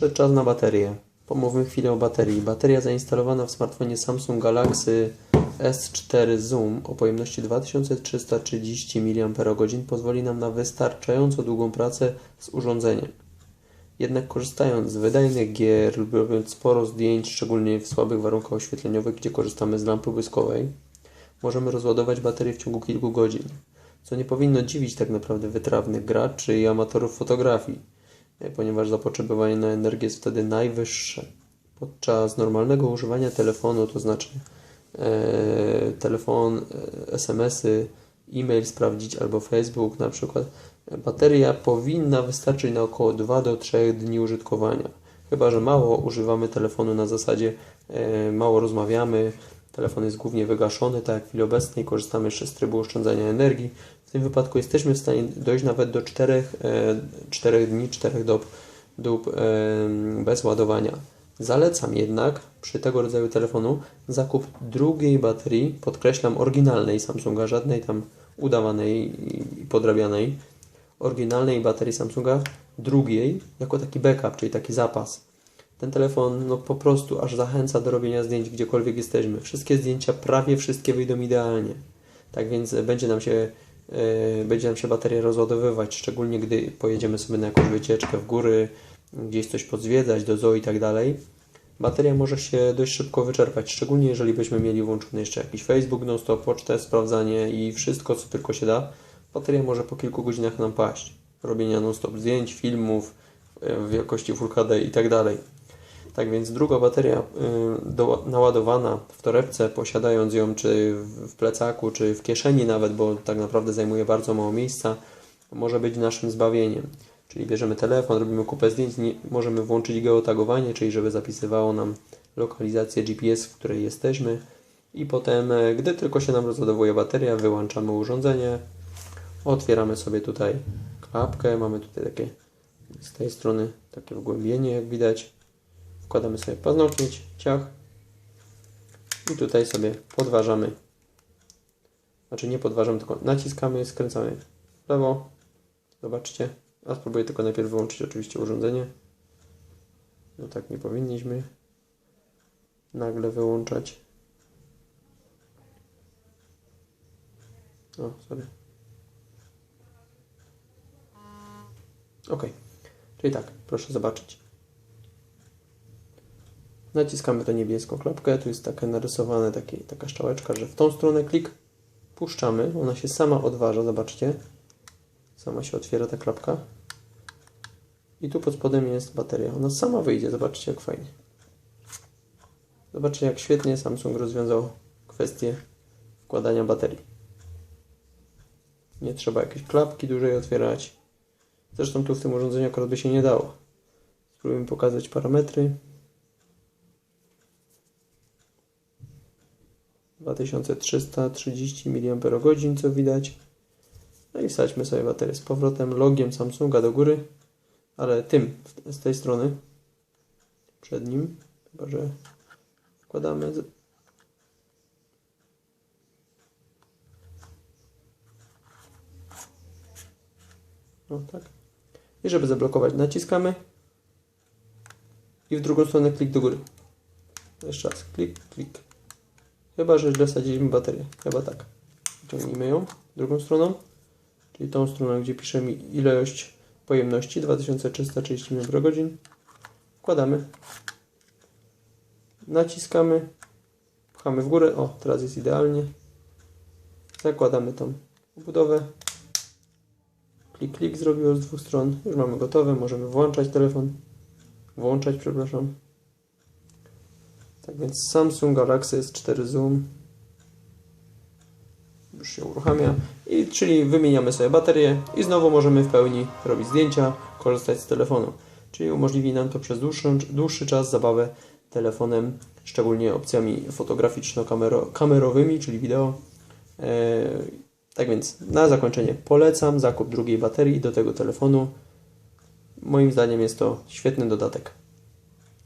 Przyszedł czas na baterię. Pomówmy chwilę o baterii. Bateria zainstalowana w smartfonie Samsung Galaxy S4 Zoom o pojemności 2330 mAh pozwoli nam na wystarczająco długą pracę z urządzeniem. Jednak korzystając z wydajnych gier lub robiąc sporo zdjęć, szczególnie w słabych warunkach oświetleniowych, gdzie korzystamy z lampy błyskowej, możemy rozładować baterię w ciągu kilku godzin, co nie powinno dziwić tak naprawdę wytrawnych graczy i amatorów fotografii, ponieważ zapotrzebowanie na energię jest wtedy najwyższe. Podczas normalnego używania telefonu, to znaczy e, telefon, e, SMS-y, e-mail sprawdzić albo Facebook na przykład, e, bateria powinna wystarczyć na około 2 do 3 dni użytkowania. Chyba, że mało używamy telefonu na zasadzie e, mało rozmawiamy, telefon jest głównie wygaszony, tak jak w chwili obecnej, korzystamy jeszcze z trybu oszczędzania energii. W tym wypadku jesteśmy w stanie dojść nawet do 4, e, 4 dni, 4 dob, dób e, bez ładowania. Zalecam jednak przy tego rodzaju telefonu zakup drugiej baterii, podkreślam oryginalnej Samsunga, żadnej tam udawanej i podrabianej, oryginalnej baterii Samsunga, drugiej jako taki backup, czyli taki zapas. Ten telefon no po prostu aż zachęca do robienia zdjęć gdziekolwiek jesteśmy. Wszystkie zdjęcia, prawie wszystkie wyjdą idealnie. Tak więc będzie nam się, e, będzie nam się bateria rozładowywać, szczególnie gdy pojedziemy sobie na jakąś wycieczkę w góry, gdzieś coś podzwiedzać, do zoo i tak dalej. Bateria może się dość szybko wyczerpać, szczególnie jeżeli byśmy mieli włączony jeszcze jakiś Facebook, non-stop, pocztę, sprawdzanie i wszystko, co tylko się da. Bateria może po kilku godzinach nam paść. Robienia non-stop zdjęć, filmów e, w jakości Full HD i tak dalej. Tak więc druga bateria y, do, naładowana w torebce, posiadając ją czy w plecaku, czy w kieszeni nawet, bo tak naprawdę zajmuje bardzo mało miejsca, może być naszym zbawieniem. Czyli bierzemy telefon, robimy kupę zdjęć, nie, możemy włączyć geotagowanie, czyli żeby zapisywało nam lokalizację GPS, w której jesteśmy i potem, e, gdy tylko się nam rozładowuje bateria, wyłączamy urządzenie, otwieramy sobie tutaj klapkę, mamy tutaj takie z tej strony takie wgłębienie, jak widać. Wkładamy sobie paznokieć, ciach i tutaj sobie podważamy. Znaczy nie podważamy, tylko naciskamy, skręcamy w lewo. Zobaczcie. A spróbuję tylko najpierw wyłączyć oczywiście urządzenie. No tak nie powinniśmy nagle wyłączać. O, sorry. Ok. Czyli tak, proszę zobaczyć. Naciskamy tę niebieską klapkę, tu jest taka narysowana taka szczałeczka, że w tą stronę klik, puszczamy, ona się sama odważa, zobaczcie. Sama się otwiera ta klapka. I tu pod spodem jest bateria. Ona sama wyjdzie, zobaczcie jak fajnie. Zobaczcie jak świetnie Samsung rozwiązał kwestię wkładania baterii. Nie trzeba jakiejś klapki dłużej otwierać. Zresztą tu w tym urządzeniu akurat by się nie dało. Spróbujemy pokazać parametry. 2330 mAh, co widać. No i wsadźmy sobie baterię z powrotem logiem Samsunga do góry, ale tym z tej strony, przed nim, chyba że wkładamy. No tak. I żeby zablokować, naciskamy i w drugą stronę klik do góry. Jeszcze raz, klik, klik. Chyba, że źle wsadziliśmy baterię. Chyba tak. Ciągnijmy ją drugą stroną, czyli tą stroną, gdzie piszemy ilość pojemności 2330 mAh. Wkładamy, naciskamy, pchamy w górę. O, teraz jest idealnie. Zakładamy tą obudowę. Klik, klik zrobiło z dwóch stron. Już mamy gotowe. Możemy włączać telefon. Włączać, przepraszam. Tak więc Samsung Galaxy S4 Zoom już się uruchamia, i, czyli wymieniamy sobie baterię i znowu możemy w pełni robić zdjęcia, korzystać z telefonu. Czyli umożliwi nam to przez dłuższy, dłuższy czas zabawę telefonem, szczególnie opcjami fotograficzno-kamerowymi, czyli wideo. E, tak więc na zakończenie polecam zakup drugiej baterii do tego telefonu. Moim zdaniem jest to świetny dodatek.